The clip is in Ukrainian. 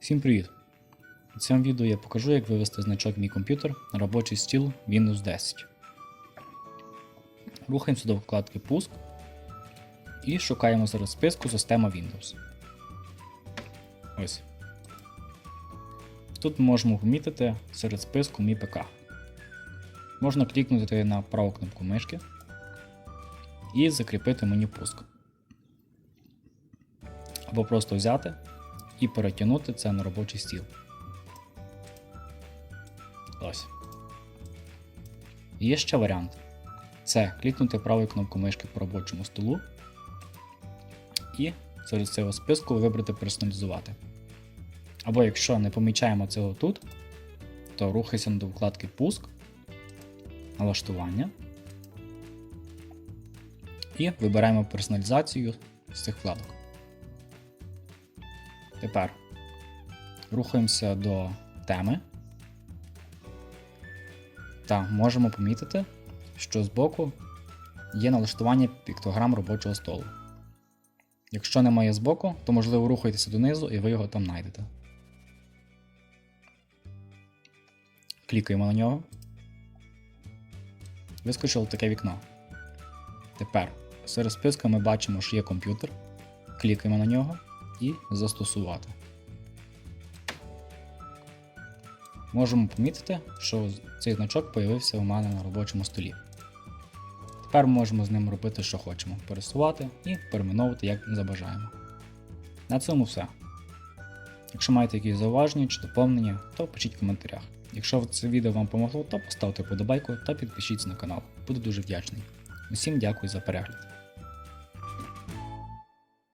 Всім привіт! У цьому відео я покажу, як вивести значок Мій комп'ютер на робочий стіл Windows 10. Рухаємося до вкладки Пуск і шукаємо зараз списку Система Windows. Ось. Тут ми можемо помітити серед списку Мій ПК. Можна клікнути на праву кнопку мишки і закріпити меню пуск. Або просто взяти і перетягнути це на робочий стіл. Ось. Є ще варіант. Це клікнути правою кнопкою мишки по робочому столу і серед цього списку вибрати персоналізувати. Або якщо не помічаємо цього тут, то рухайся до вкладки Пуск, налаштування і вибираємо персоналізацію з цих вкладок. Тепер рухаємося до теми та можемо помітити, що збоку є налаштування піктограм робочого столу. Якщо немає збоку, то можливо рухайтеся донизу і ви його там знайдете. Клікаємо на нього. Вискочило таке вікно. Тепер серед списка ми бачимо, що є комп'ютер. Клікаємо на нього і застосувати. Можемо помітити, що цей значок з'явився у мене на робочому столі. Тепер ми можемо з ним робити, що хочемо, пересувати і перейменовувати, як забажаємо. На цьому все. Якщо маєте якісь зауваження чи доповнення, то пишіть в коментарях. Якщо це відео вам помогло, то поставте подобайку та підпишіться на канал. Буду дуже вдячний. Усім дякую за перегляд.